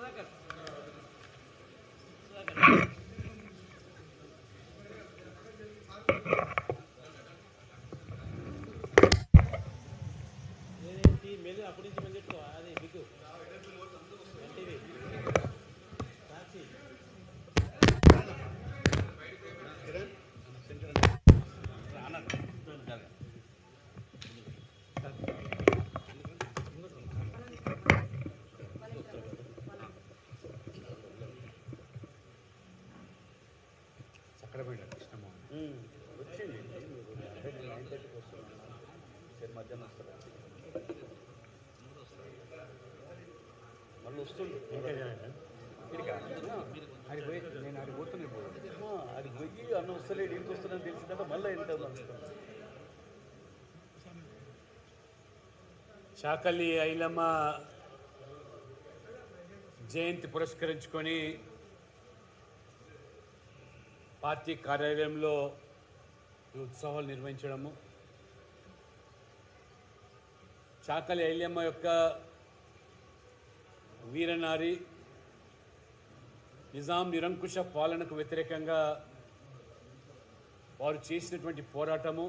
sudaca. మధ్యాహ్నం వస్తారా? మళ్ళీ వస్తుంది. పోయి నేను ఆడికి పోతున్నా ఇప్పుడు ఆడికి పోయి అన్న వస్తలేడు ఇంటికి వస్తున్నాను తెలిసిందంటే మళ్ళీ వెళ్తాను చాకలి ఐలమ్మ జయంతి పురస్కరించుకొని పార్టీ కార్యాలయంలో ఈ ఉత్సవాలు నిర్వహించడము. చాకలి ఐల్యమ్మ యొక్క వీరనారి నిజాం నిరంకుశ పాలనకు వ్యతిరేకంగా వారు చేసినటువంటి పోరాటము.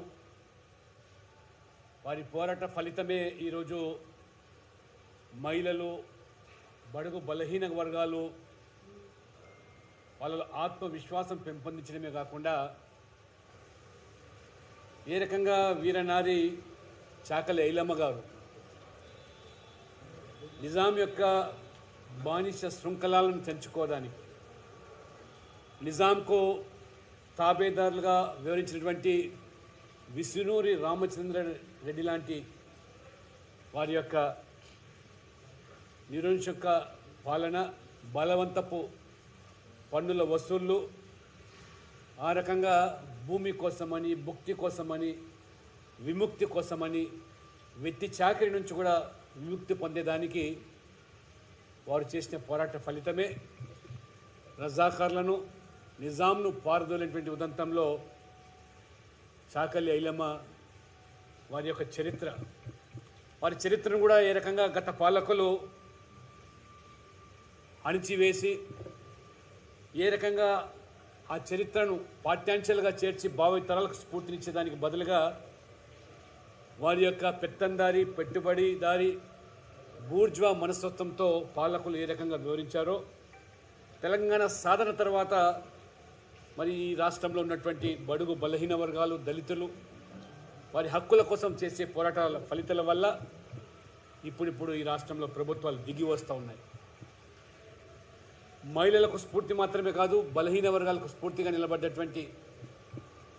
వారి పోరాట ఫలితమే ఈరోజు మహిళలు బడుగు బలహీన వర్గాలు వాళ్ళ ఆత్మవిశ్వాసం పెంపొందించడమే కాకుండా ఏ రకంగా వీరనారి చాకలి ఐలమ్మ గారు నిజాం యొక్క బానిస శృంఖలాలను తెంచుకోవడానికి నిజాంకు తాబేదారులుగా వివరించినటువంటి విష్ణూరి రామచంద్ర రెడ్డి లాంటి వారి యొక్క నిరంశక పాలన బలవంతపు పన్నుల వసూళ్ళు ఆ రకంగా భూమి కోసమని భుక్తి కోసమని విముక్తి కోసమని వెత్తి చాకరి నుంచి కూడా విముక్తి పొందేదానికి వారు చేసిన పోరాట ఫలితమే రజాకార్లను నిజాంను పారదోలేటువంటి ఉదంతంలో చాకలి ఐలమ్మ వారి యొక్క చరిత్ర. వారి చరిత్రను కూడా ఏ రకంగా గత పాలకులు అణిచివేసి ఏ రకంగా ఆ చరిత్రను పాఠ్యాంశాలుగా చేర్చి భావితరాలకు స్ఫూర్తినిచ్చేదానికి బదులుగా వారి యొక్క పెత్తందారి పెట్టుబడిదారి బూర్జ్వా మనస్తత్వంతో పాలకులు ఏ రకంగా వివరించారో తెలంగాణ సాధన తర్వాత మరి ఈ రాష్ట్రంలో ఉన్నటువంటి బడుగు బలహీన వర్గాలు దళితులు వారి హక్కుల కోసం చేసే పోరాటాల ఫలితాల వల్ల ఇప్పుడిప్పుడు ఈ రాష్ట్రంలో ప్రభుత్వాలు దిగి వస్తూ ఉన్నాయి. మహిళలకు స్ఫూర్తి మాత్రమే కాదు బలహీన వర్గాలకు స్ఫూర్తిగా నిలబడ్డటువంటి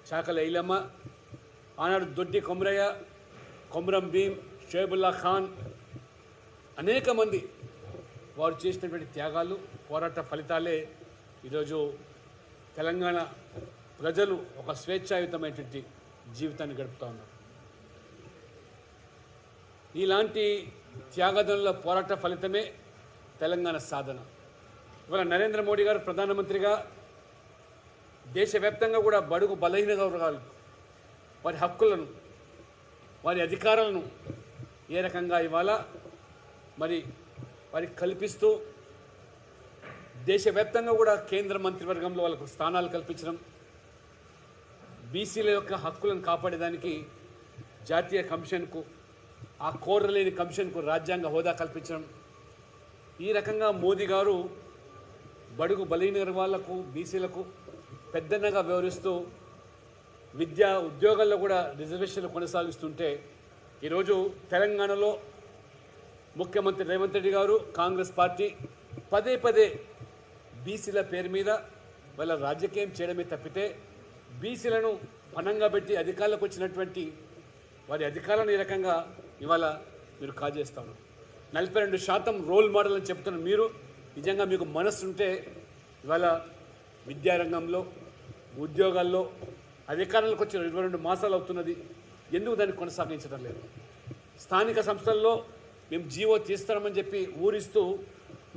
చాకల ఐలమ్మ ఆనాడు దొడ్డి కొమరయ్య కొమరం భీమ్ షేబుల్లా ఖాన్ అనేక మంది వారు చేసినటువంటి త్యాగాలు పోరాట ఫలితాలే ఈరోజు తెలంగాణ ప్రజలు ఒక స్వేచ్ఛాయుతమైనటువంటి జీవితాన్ని గడుపుతూ ఉన్నారు. ఇలాంటి త్యాగదనుల పోరాట ఫలితమే తెలంగాణ సాధన. ఇవాళ నరేంద్ర మోడీ గారు ప్రధానమంత్రిగా దేశవ్యాప్తంగా కూడా బడుగు బలహీన వర్గాలు వారి హక్కులను వారి అధికారాలను ఏ రకంగా ఇవాళ మరి వారికి కల్పిస్తూ దేశవ్యాప్తంగా కూడా కేంద్ర మంత్రివర్గంలో వాళ్ళకు స్థానాలు కల్పించడం బీసీల యొక్క హక్కులను కాపాడేదానికి జాతీయ కమిషన్కు ఆ కోరలేని కమిషన్కు రాజ్యాంగ హోదా కల్పించడం. ఈ రకంగా మోదీ గారు బడుగు బలహీన వర్గాలకు బీసీలకు పెద్దన్నగా వ్యవహరిస్తూ విద్యా ఉద్యోగాల్లో కూడా రిజర్వేషన్లు కొనసాగిస్తుంటే ఈరోజు తెలంగాణలో ముఖ్యమంత్రి రేవంత్ రెడ్డి గారు కాంగ్రెస్ పార్టీ పదే పదే బీసీల పేరు మీద వాళ్ళ రాజకీయం చేయడమే తప్పితే బీసీలను పనంగా పెట్టి అధికారులకు వచ్చినటువంటి వారి అధికారాలను ఈ రకంగా ఇవాళ మీరు కాజేస్తాను నలభై రెండు శాతం రోల్ మోడల్ అని చెప్తున్న మీరు నిజంగా మీకు మనస్సు ఉంటే ఇవాళ విద్యారంగంలో ఉద్యోగాల్లో అధికారంలోకి వచ్చిన ఇరవై రెండు మాసాలు అవుతున్నది. ఎందుకు దాన్ని కొనసాగించడం లేదు? స్థానిక సంస్థల్లో మేము జీవో తీస్తామని చెప్పి ఊరిస్తూ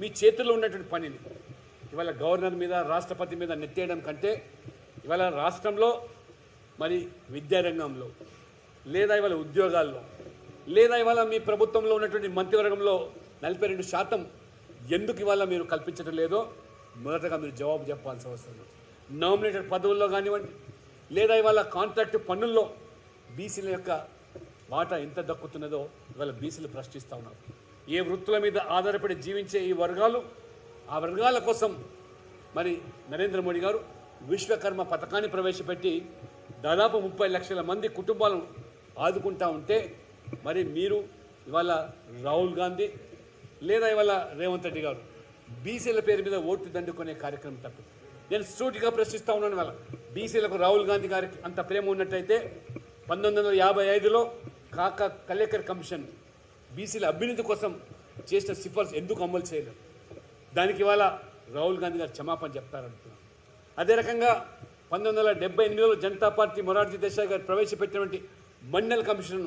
మీ చేతుల్లో ఉన్నటువంటి పనిని ఇవాళ గవర్నర్ మీద రాష్ట్రపతి మీద నెత్తేయడం కంటే ఇవాళ రాష్ట్రంలో మరి విద్యారంగంలో లేదా ఇవాళ ఉద్యోగాల్లో లేదా ఇవాళ మీ ప్రభుత్వంలో ఉన్నటువంటి మంత్రివర్గంలో నలభై రెండు శాతం ఎందుకు ఇవాళ మీరు కల్పించడం లేదో మొదటగా మీరు జవాబు చెప్పాల్సిన అవసరం నామినేటెడ్ పదవుల్లో కానివ్వండి లేదా ఇవాళ కాంట్రాక్ట్ పన్నుల్లో బీసీల యొక్క వాటా ఎంత దక్కుతున్నదో ఇవాళ బీసీలు ప్రశ్నిస్తూ ఉన్నారు. ఏ వృత్తుల మీద ఆధారపడి జీవించే ఈ వర్గాలు ఆ వర్గాల కోసం మరి నరేంద్ర మోడీ గారు విశ్వకర్మ పథకాన్ని ప్రవేశపెట్టి దాదాపు ముప్పై లక్షల మంది కుటుంబాలను ఆదుకుంటా ఉంటే మరి మీరు ఇవాళ రాహుల్ గాంధీ లేదా ఇవాళ రేవంత్ రెడ్డి గారు బీసీల పేరు మీద ఓట్లు దండుకునే కార్యక్రమం తప్పింది నేను సూటిగా ప్రశ్నిస్తా ఉన్నాను వాళ్ళ. బీసీలకు రాహుల్ గాంధీ గారికి అంత ప్రేమ ఉన్నట్టయితే పంతొమ్మిది వందల యాభై ఐదులో కాకా కలేకర్ కమిషన్ బీసీల అభ్యున్నతి కోసం చేసిన సిఫార్సు ఎందుకు అమలు చేయలేదు? దానికి ఇవాళ రాహుల్ గాంధీ గారు క్షమాపణ చెప్తారంటున్నాను అదే రకంగా పంతొమ్మిది వందల డెబ్బై ఎనిమిదిలో జనతా పార్టీ మొరార్జీ దేశాయ్ గారు ప్రవేశపెట్టినటువంటి మండల్ కమిషన్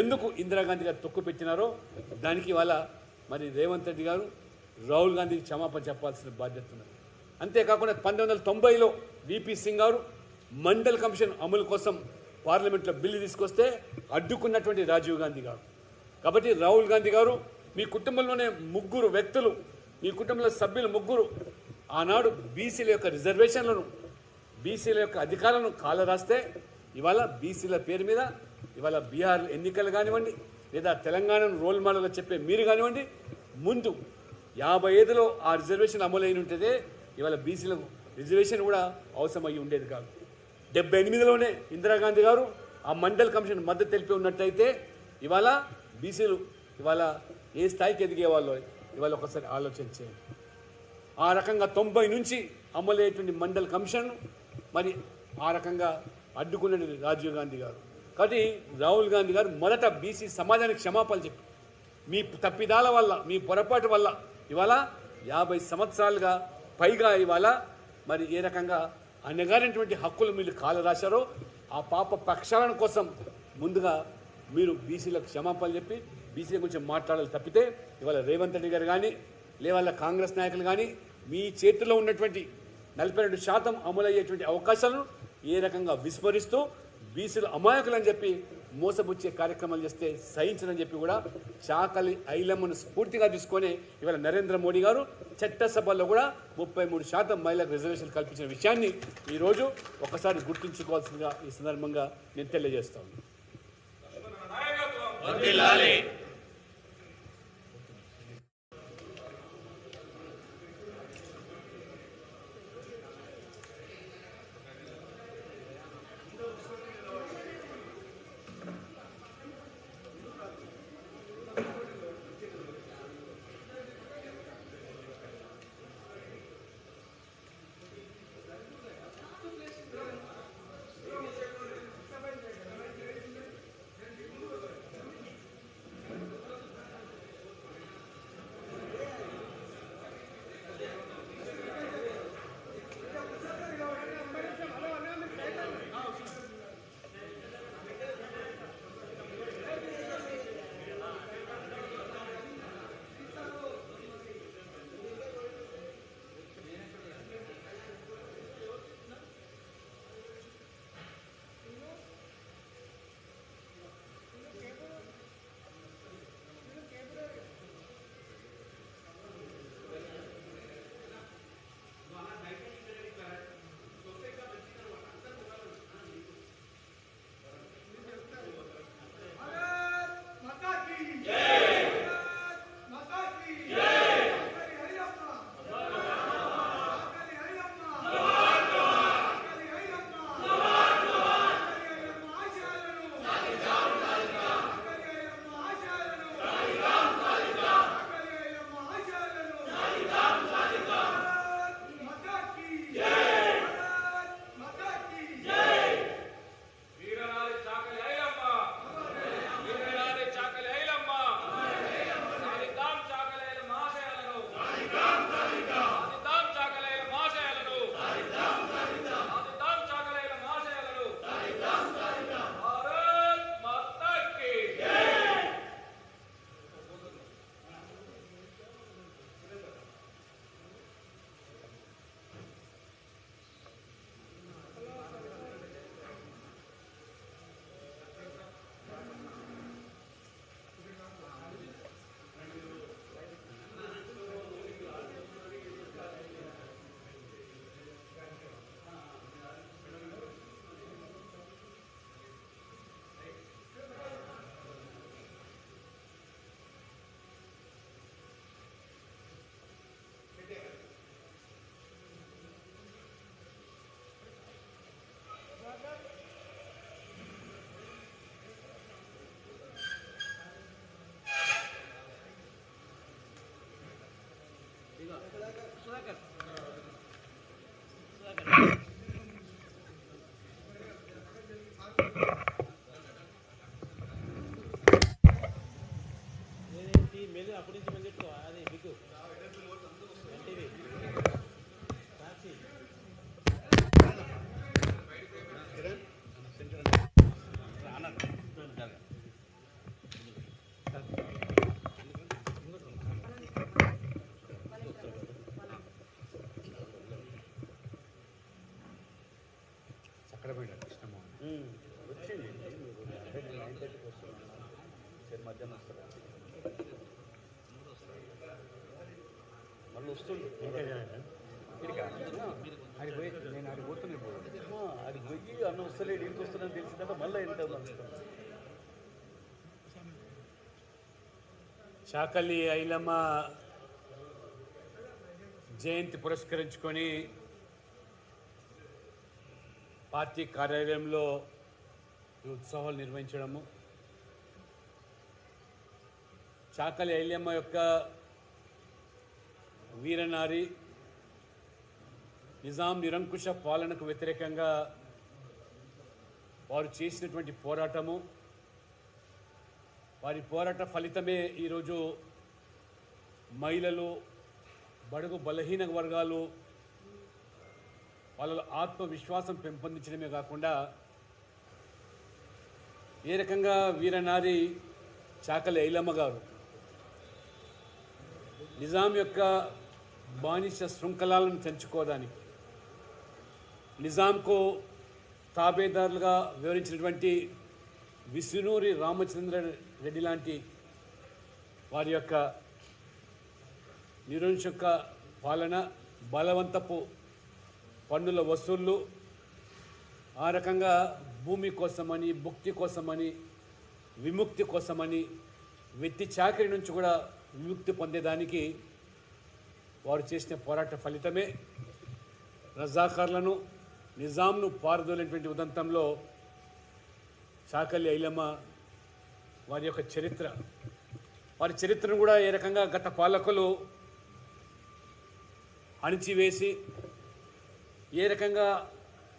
ఎందుకు ఇందిరాగాంధీ గారు తొక్కు పెట్టినారో దానికి ఇవాళ మరి రేవంత్ రెడ్డి గారు రాహుల్ గాంధీకి క్షమాపణ చెప్పాల్సిన బాధ్యత ఉన్నది. అంతేకాకుండా పంతొమ్మిది వందల తొంభైలో విపి సింగ్ గారు మండల్ కమిషన్ అమలు కోసం పార్లమెంట్లో బిల్లు తీసుకొస్తే అడ్డుకున్నటువంటి రాజీవ్ గాంధీ గారు. కాబట్టి రాహుల్ గాంధీ గారు మీ కుటుంబంలోనే ముగ్గురు వ్యక్తులు మీ కుటుంబంలో సభ్యులు ముగ్గురు ఆనాడు బీసీల యొక్క రిజర్వేషన్లను బీసీల యొక్క అధికారాలను కాలరాస్తే ఇవాళ బీసీల పేరు మీద ఇవాళ బీహార్ ఎన్నికలు కానివ్వండి లేదా తెలంగాణను రోల్ మోడల్గా చెప్పే మీరు కానివ్వండి ముందు యాభై ఐదులో ఆ రిజర్వేషన్ అమలైన ఉంటుందే ఇవాళ బీసీలకు రిజర్వేషన్ కూడా అవసరమయ్యి ఉండేది కాదు. డెబ్బై ఎనిమిదిలోనే ఇందిరాగాంధీ గారు ఆ మండల్ కమిషన్ మద్దతు తెలిపి ఉన్నట్టయితే ఇవాళ బీసీలు ఇవాళ ఏ స్థాయికి ఎదిగేవాళ్ళో ఇవాళ ఒకసారి ఆలోచన చేయండి. ఆ రకంగా తొంభై నుంచి అమలయ్యేటువంటి మండల్ కమిషన్ మరి ఆ రకంగా అడ్డుకున్నది రాజీవ్ గాంధీ గారు. కాబట్టి రాహుల్ గాంధీ గారు మొదట బీసీ సమాజానికి క్షమాపణలు చెప్పి మీ తప్పిదాల వల్ల మీ పొరపాటు వల్ల ఇవాళ యాభై సంవత్సరాలుగా పైగా ఇవాళ మరి ఏ రకంగా అన్నగారినటువంటి హక్కులు మీరు కాలు రాశారో ఆ పాప ప్రక్షాళన కోసం ముందుగా మీరు బీసీలకు క్షమాపణలు చెప్పి బీసీల గురించి మాట్లాడాలి తప్పితే ఇవాళ రేవంత్ రెడ్డి గారు కానీ లేవాళ్ళ కాంగ్రెస్ నాయకులు కానీ మీ చేతిలో ఉన్నటువంటి నలభై రెండు శాతం అమలయ్యేటువంటి అవకాశాలను ఏ రకంగా విస్మరిస్తూ బీసీలు అని చెప్పి మోసపుచ్చే కార్యక్రమాలు చేస్తే సహించదని చెప్పి కూడా చాకలి ఐలమ్మను స్ఫూర్తిగా తీసుకొని ఇవాళ నరేంద్ర మోడీ గారు చట్టసభలో కూడా ముప్పై మూడు శాతం మహిళలకు రిజర్వేషన్ కల్పించిన విషయాన్ని ఈరోజు ఒకసారి గుర్తుంచుకోవాల్సిందిగా ఈ సందర్భంగా నేను తెలియజేస్తాను. আপনি చక్రపేట కృష్ణమోహన్ వచ్చింది నైన్ థర్టీకి వస్తున్నాను సరే మధ్యాహ్నం మళ్ళీ వస్తుంది అది పోయి నేను అది పోతున్నాను ఇప్పుడు ఆ, పోయి అన్న వస్తలేడు ఇంటికి వస్తున్నాను తెలిసిందంటే మళ్ళీ ఏంటో చాకలి ఐలమ్మ జయంతి పురస్కరించుకొని పార్టీ కార్యాలయంలో ఈ ఉత్సవాలు నిర్వహించడము. చాకలి ఐలమ్మ యొక్క వీరనారి నిజాం నిరంకుశ పాలనకు వ్యతిరేకంగా వారు చేసినటువంటి పోరాటము. వారి పోరాట ఫలితమే ఈరోజు మహిళలు బడుగు బలహీన వర్గాలు వాళ్ళ ఆత్మవిశ్వాసం పెంపొందించడమే కాకుండా ఏ రకంగా వీరనారి చాకలి ఐలమ్మ గారు నిజాం యొక్క బానిస శృంఖలాలను తెంచుకోవడానికి నిజాంకు తాబేదారులుగా వివరించినటువంటి విష్ణూరి రామచంద్ర రెడ్డి లాంటి వారి యొక్క నిరంశక పాలన బలవంతపు పన్నుల వసూళ్ళు ఆ రకంగా భూమి కోసమని భుక్తి కోసమని విముక్తి కోసమని వ్యక్తి చాకరి నుంచి కూడా విముక్తి పొందేదానికి వారు చేసిన పోరాట ఫలితమే రజాకార్లను నిజాంను పారదోలేటువంటి ఉదంతంలో చాకలి ఐలమ్మ వారి యొక్క చరిత్ర. వారి చరిత్రను కూడా ఏ రకంగా గత పాలకులు అణిచివేసి ఏ రకంగా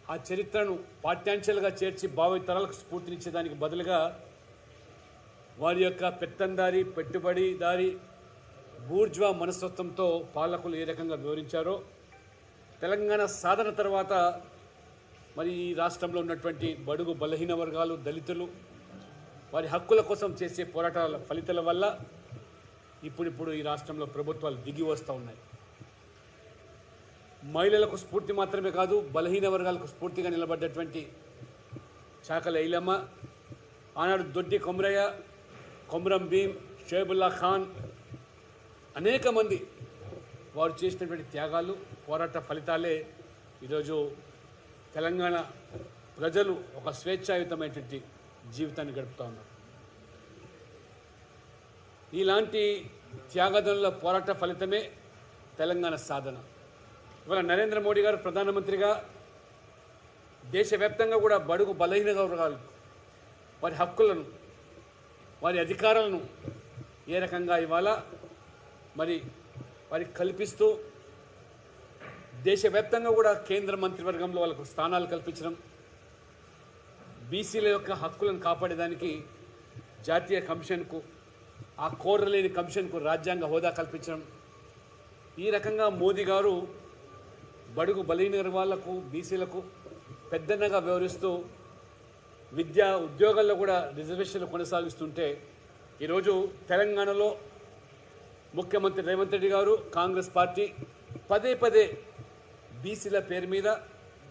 ఆ చరిత్రను పాఠ్యాంశాలుగా చేర్చి భావితరాలకు స్ఫూర్తినిచ్చేదానికి బదులుగా వారి యొక్క పెత్తందారి పెట్టుబడిదారి బూర్జ్వా మనస్తత్వంతో పాలకులు ఏ రకంగా వివరించారో తెలంగాణ సాధన తర్వాత మరి ఈ రాష్ట్రంలో ఉన్నటువంటి బడుగు బలహీన వర్గాలు దళితులు వారి హక్కుల కోసం చేసే పోరాటాల ఫలితాల వల్ల ఇప్పుడిప్పుడు ఈ రాష్ట్రంలో ప్రభుత్వాలు దిగి వస్తూ ఉన్నాయి. మహిళలకు స్ఫూర్తి మాత్రమే కాదు బలహీన వర్గాలకు స్ఫూర్తిగా నిలబడ్డటువంటి చాకల ఐలమ్మ ఆనాడు దొడ్డి కొమరయ్య కొమరం భీం షేబుల్లా ఖాన్ అనేక మంది వారు చేసినటువంటి త్యాగాలు పోరాట ఫలితాలే ఈరోజు తెలంగాణ ప్రజలు ఒక స్వేచ్ఛాయుతమైనటువంటి జీవితాన్ని గడుపుతూ ఉన్నారు. ఇలాంటి త్యాగదనుల పోరాట ఫలితమే తెలంగాణ సాధన. ఇవాళ నరేంద్ర మోడీ గారు ప్రధానమంత్రిగా దేశవ్యాప్తంగా కూడా బడుగు బలహీన వర్గాలు వారి హక్కులను వారి అధికారాలను ఏ రకంగా ఇవాళ మరి వారికి కల్పిస్తూ దేశవ్యాప్తంగా కూడా కేంద్ర మంత్రివర్గంలో వాళ్ళకు స్థానాలు కల్పించడం బీసీల యొక్క హక్కులను కాపాడేదానికి జాతీయ కమిషన్కు ఆ కోరలేని కమిషన్కు రాజ్యాంగ హోదా కల్పించడం ఈ రకంగా మోదీ గారు బడుగు బలహీన వాళ్ళకు బీసీలకు పెద్దన్నగా వ్యవహరిస్తూ విద్యా ఉద్యోగాల్లో కూడా రిజర్వేషన్లు కొనసాగిస్తుంటే ఈరోజు తెలంగాణలో ముఖ్యమంత్రి రేవంత్ రెడ్డి గారు కాంగ్రెస్ పార్టీ పదే పదే బీసీల పేరు మీద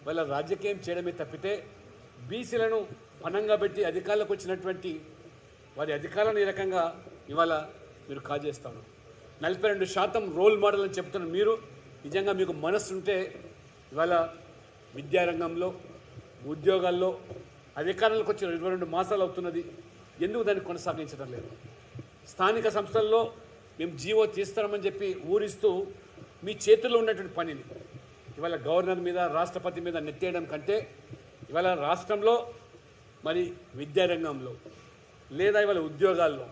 వాళ్ళ రాజకీయం చేయడమే తప్పితే బీసీలను పనంగా పెట్టి అధికారులకు వచ్చినటువంటి వారి అధికారాలను ఈ రకంగా ఇవాళ మీరు కాజేస్తాను నలభై రెండు శాతం రోల్ మోడల్ అని చెప్తున్న మీరు. నిజంగా మీకు మనస్సు ఉంటే ఇవాళ విద్యారంగంలో ఉద్యోగాల్లో అధికారంలోకి వచ్చిన ఇరవై రెండు మాసాలు అవుతున్నది. ఎందుకు దాన్ని కొనసాగించడం లేదు? స్థానిక సంస్థల్లో మేము జీవో తీస్తామని చెప్పి ఊరిస్తూ మీ చేతుల్లో ఉన్నటువంటి పనిని ఇవాళ గవర్నర్ మీద రాష్ట్రపతి మీద నెత్తేయడం కంటే ఇవాళ రాష్ట్రంలో మరి విద్యారంగంలో లేదా ఇవాళ ఉద్యోగాల్లో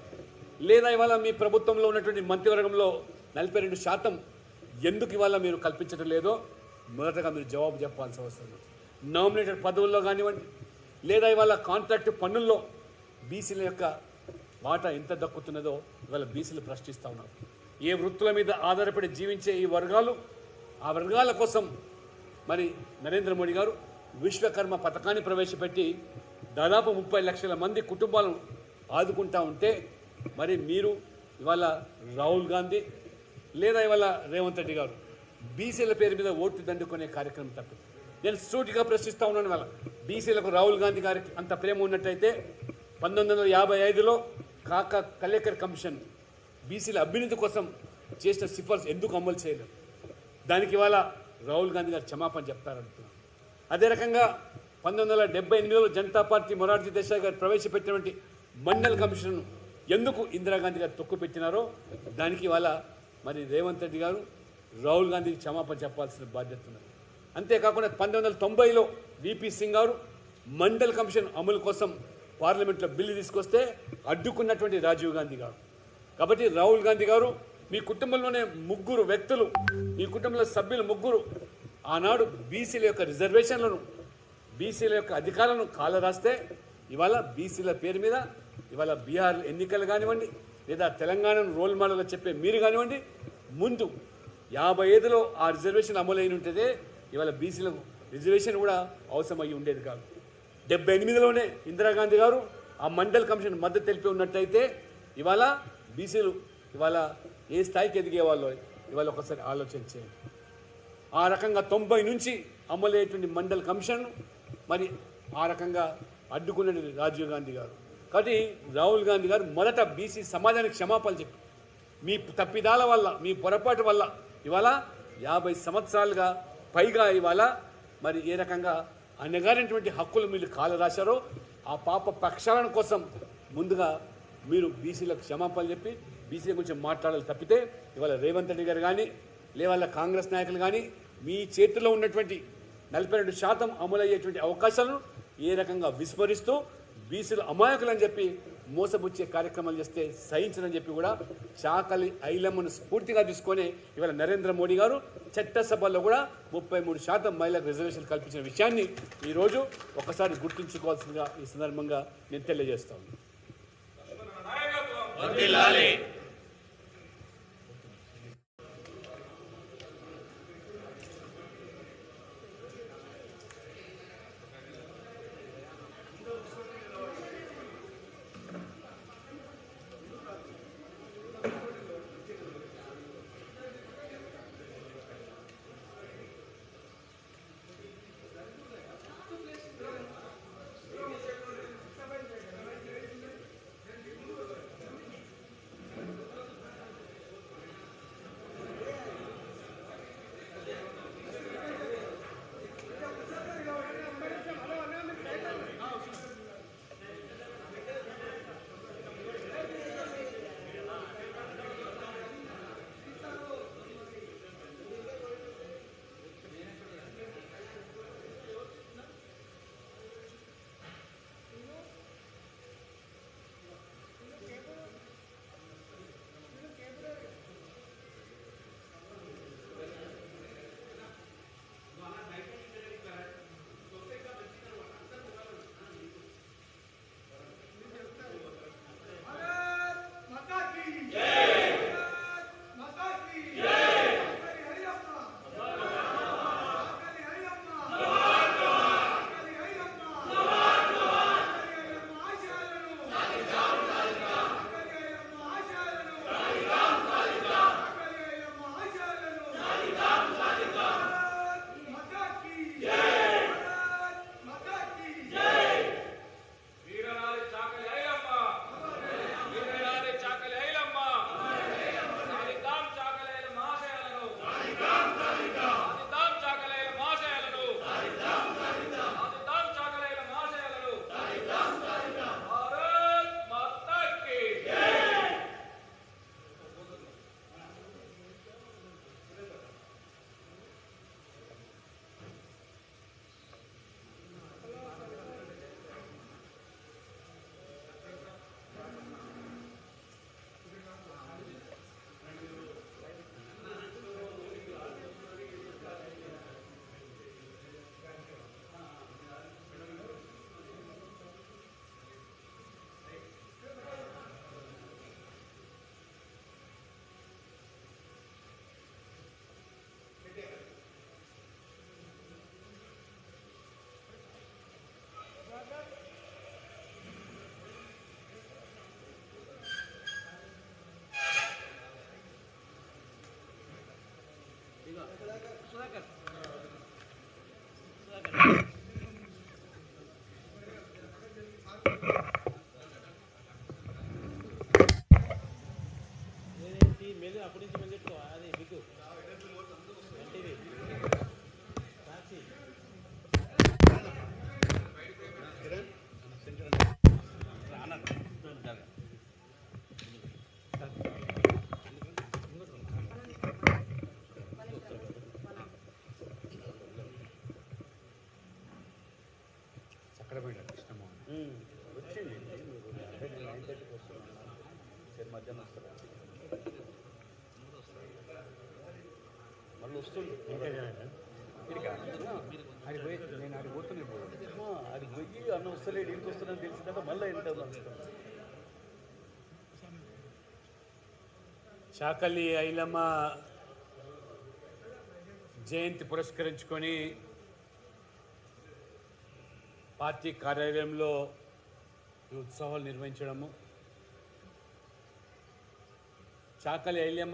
లేదా ఇవాళ మీ ప్రభుత్వంలో ఉన్నటువంటి మంత్రివర్గంలో నలభై రెండు శాతం ఎందుకు ఇవాళ మీరు కల్పించడం లేదో మొదటగా మీరు జవాబు చెప్పాల్సిన అవసరం నామినేటెడ్ పదవుల్లో కానివ్వండి లేదా ఇవాళ కాంట్రాక్ట్ పన్నుల్లో బీసీల యొక్క వాటా ఎంత దక్కుతున్నదో ఇవాళ బీసీలు ప్రశ్నిస్తూ ఉన్నారు. ఏ వృత్తుల మీద ఆధారపడి జీవించే ఈ వర్గాలు ఆ వర్గాల కోసం మరి నరేంద్ర మోడీ గారు విశ్వకర్మ పథకాన్ని ప్రవేశపెట్టి దాదాపు ముప్పై లక్షల మంది కుటుంబాలను ఆదుకుంటా ఉంటే మరి మీరు ఇవాళ రాహుల్ గాంధీ లేదా ఇవాళ రేవంత్ రెడ్డి గారు బీసీల పేరు మీద ఓట్లు దండుకునే కార్యక్రమం తప్పింది. నేను సూటిగా ప్రశ్నిస్తా ఉన్నాను వాళ్ళ బీసీలకు రాహుల్ గాంధీ గారికి అంత ప్రేమ ఉన్నట్టయితే పంతొమ్మిది వందల యాభై ఐదులో కాకా కలేకర్ కమిషన్ బీసీల అభ్యున్నతి కోసం చేసిన సిఫార్సు ఎందుకు అమలు చేయలేదు? దానికి ఇవాళ రాహుల్ గాంధీ గారు క్షమాపణ చెప్తారంటున్నాను అదే రకంగా పంతొమ్మిది వందల డెబ్బై ఎనిమిదిలో జనతా పార్టీ మొరార్జీ దేశాయ్ గారు ప్రవేశపెట్టినటువంటి మండల్ కమిషన్ను ఎందుకు ఇందిరాగాంధీ గారు తొక్కుపెట్టినారో దానికి ఇవాళ మరి రేవంత్ రెడ్డి గారు రాహుల్ గాంధీకి క్షమాపణ చెప్పాల్సిన బాధ్యత ఉన్నది. అంతేకాకుండా పంతొమ్మిది వందల తొంభైలో విపి సింగ్ గారు మండల్ కమిషన్ అమలు కోసం పార్లమెంట్లో బిల్లు తీసుకొస్తే అడ్డుకున్నటువంటి రాజీవ్ గాంధీ గారు. కాబట్టి రాహుల్ గాంధీ గారు మీ కుటుంబంలోనే ముగ్గురు వ్యక్తులు మీ కుటుంబంలో సభ్యులు ముగ్గురు ఆనాడు బీసీల యొక్క రిజర్వేషన్లను బీసీల యొక్క అధికారాలను కాలరాస్తే ఇవాళ బీసీల పేరు మీద ఇవాళ బీహార్ ఎన్నికలు కానివ్వండి లేదా తెలంగాణను రోల్ మోడల్గా చెప్పే మీరు కానివ్వండి ముందు యాభై ఐదులో ఆ రిజర్వేషన్ అమలైన ఉంటుందే ఇవాళ బీసీలకు రిజర్వేషన్ కూడా అవసరమయ్యి ఉండేది కాదు. డెబ్బై ఎనిమిదిలోనే ఇందిరాగాంధీ గారు ఆ మండల్ కమిషన్ మద్దతు తెలిపి ఉన్నట్టయితే ఇవాళ బీసీలు ఇవాళ ఏ స్థాయికి ఎదిగేవాళ్ళో? ఇవాళ ఒకసారి ఆలోచన చేయండి. ఆ రకంగా తొంభై నుంచి అమలయ్యేటువంటి మండల్ కమిషన్ మరి ఆ రకంగా అడ్డుకున్నది రాజీవ్ గాంధీ గారు. కాబట్టి రాహుల్ గాంధీ గారు మొదట బీసీ సమాజానికి క్షమాపణలు చెప్పి మీ తప్పిదాల వల్ల మీ పొరపాటు వల్ల ఇవాళ యాభై సంవత్సరాలుగా పైగా ఇవాళ మరి ఏ రకంగా అనగారినటువంటి హక్కులు మీరు కాలు రాశారో ఆ పాప ప్రక్షాళన కోసం ముందుగా మీరు బీసీలకు క్షమాపణలు చెప్పి బీసీల గురించి మాట్లాడాలి తప్పితే ఇవాళ రేవంత్ రెడ్డి గారు కానీ లేవాళ్ళ కాంగ్రెస్ నాయకులు కానీ మీ చేతిలో ఉన్నటువంటి నలభై రెండు శాతం అమలయ్యేటువంటి అవకాశాలను ఏ రకంగా విస్మరిస్తూ బీసీలు అమాయకులని చెప్పి మోసపుచ్చే కార్యక్రమాలు చేస్తే సహించదని చెప్పి కూడా చాకలి ఐలమ్మను స్ఫూర్తిగా తీసుకొని ఇవాళ నరేంద్ర మోడీ గారు చట్టసభల్లో కూడా ముప్పై మూడు శాతం మహిళలకు రిజర్వేషన్ కల్పించిన విషయాన్ని ఈరోజు ఒకసారి గుర్తుంచుకోవాల్సిందిగా ఈ సందర్భంగా నేను తెలియజేస్తాను अपनी వస్తుంది ఇక్కడికా? అది పోయి నేను అది పోతున్నాను ఇప్పుడు అది పోయి అన్న వస్తలేడు ఇంటికి వస్తున్నాను తెలిసిన తర్వాత మళ్ళీ ఏంటో చాకలి ఐలమ్మ జయంతి పురస్కరించుకొని పార్టీ కార్యాలయంలో ఈ ఉత్సవాలు నిర్వహించడము చాకలి ఐలమ్మ